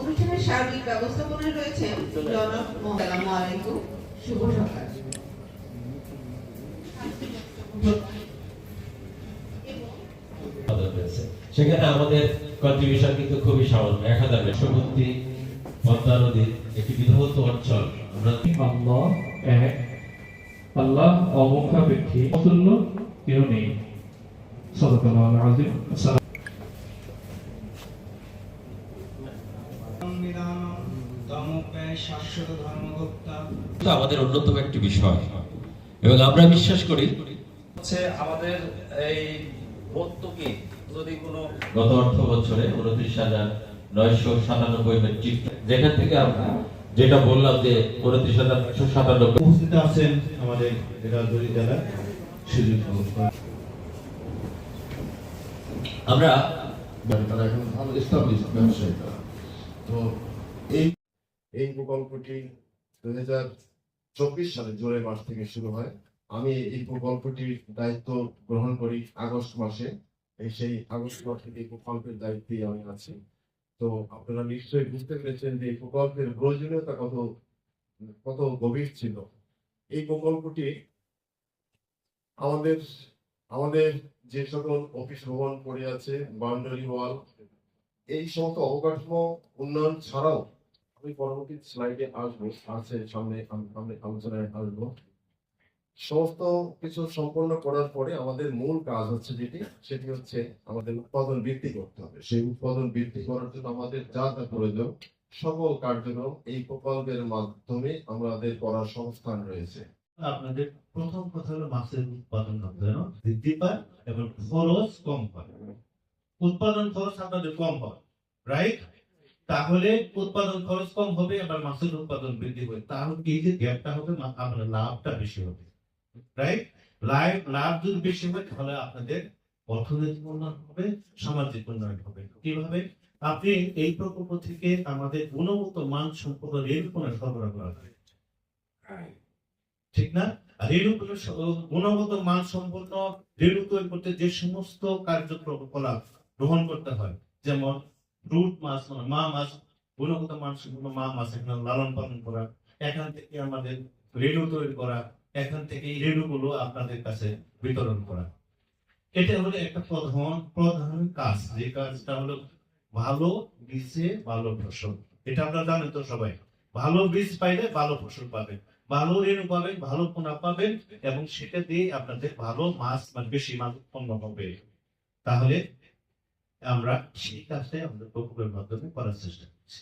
অনুষ্ঠানের সার্বিক ব্যবস্থাপনায় রয়েছেন জনাব মোহাম্মদ আলাইকুম। শুভ সকাল। সেখানে আমাদের কন্ট্রিবিউশন কিন্তু খুবই সামান্য। এক হাজার বিশ্ববর্তী পদ্মা নদীর একটি বিধৌত অঞ্চল। আমরা আল্লাহ এক আল্লাহ অমুখাপেক্ষী অতুল্য কেউ নেই। সাদাকাল্লাহ আজিম আমাদের অন্যতম একটি বিষয়। এবং আমরা বিশ্বাস করি হচ্ছে আমাদের এই ভর্তুকি যদি কোনো গত অর্থ বছরে উনত্রিশ হাজার নয়শো সাতানব্বই মেট্রিক যেখান থেকে আমরা যেটা বললাম যে উনত্রিশ হাজার নয়শো সাতানব্বই উপস্থিত আছেন আমাদের রাজবাড়ী জেলার সুযোগ আমরা তারা এখন ভালো এস্টাবলিশ ব্যবসায়ী তো এই এই প্রকল্পটি দু হাজার চব্বিশ সালে জুলাই মাস থেকে শুরু হয়। আমি এই প্রকল্পটির দায়িত্ব গ্রহণ করি আগস্ট মাসে। সেই আগস্ট মাস থেকে এই প্রকল্পের দায়িত্বে আমি আছি। তো আপনারা নিশ্চয়ই বুঝতে পেরেছেন যে এই প্রকল্পের প্রয়োজনীয়তা কত কত গভীর ছিল। এই প্রকল্পটি আমাদের আমাদের যে সকল অফিস ভবন পড়ে আছে, বাউন্ডারি ওয়াল, এই সমস্ত অবকাঠামো উন্নয়ন ছাড়াও আমি পরবর্তী স্লাইডে আসব, আছে সামনে সামনে আলোচনায় আসব। সমস্ত কিছু সম্পন্ন করার পরে আমাদের মূল কাজ হচ্ছে যেটি, সেটি হচ্ছে আমাদের উৎপাদন বৃদ্ধি করতে হবে। সেই উৎপাদন বৃদ্ধি করার জন্য আমাদের যা যা প্রয়োজন, সকল কার্যক্রম এই প্রকল্পের মাধ্যমে আমাদের করার সংস্থান রয়েছে। আপনাদের প্রথম কথা হলো মাছের উৎপাদন বৃদ্ধি পায় এবং খরচ কম হয়। উৎপাদন খরচ আপনাদের কম হয় রাইট তাহলে উৎপাদন খরচ কম হবে, আবার মাছের উৎপাদন বৃদ্ধি হবে। তাহলে এই যে গ্যাপটা হবে আপনার লাভটা বেশি হবে রাইট লাভ লাভ যদি বেশি হয়, তাহলে আপনাদের অর্থনৈতিক উন্নয়ন হবে, সামাজিক উন্নয়ন হবে। কীভাবে? আপনি এই প্রকল্প থেকে আমাদের গুণগত মান সম্পদ রেলপণা সরবরাহ করা হয় ঠিক না? আর গুণগত মান সম্পন্ন তৈরি করতে যে সমস্ত কার্যকলাপ গ্রহণ করতে হয়, যেমন রুট মাছ মানে মা মাছ, গুণগত মান সম্পন্ন মা মাছ এখানে লালন পালন করা, এখান থেকে আমাদের রেণু তৈরি করা, এখান থেকে এই রেণুগুলো আপনাদের কাছে বিতরণ করা। এটা হলো একটা প্রধান প্রধান কাজ। যে কাজটা হলো ভালো বীজে ভালো ফসল। এটা আপনারা জানেন তো সবাই। ভালো বীজ পাইলে ভালো ফসল পাবেন। ভালো রেণু পাবেন, ভালো পোনা পাবেন, এবং সেটা দিয়ে আপনাদের ভালো মাছ মানে বেশি মাছ উৎপন্ন হবে। তাহলে আমরা সেই কাজটাই আমাদের প্রকল্পের মাধ্যমে করার চেষ্টা করছি।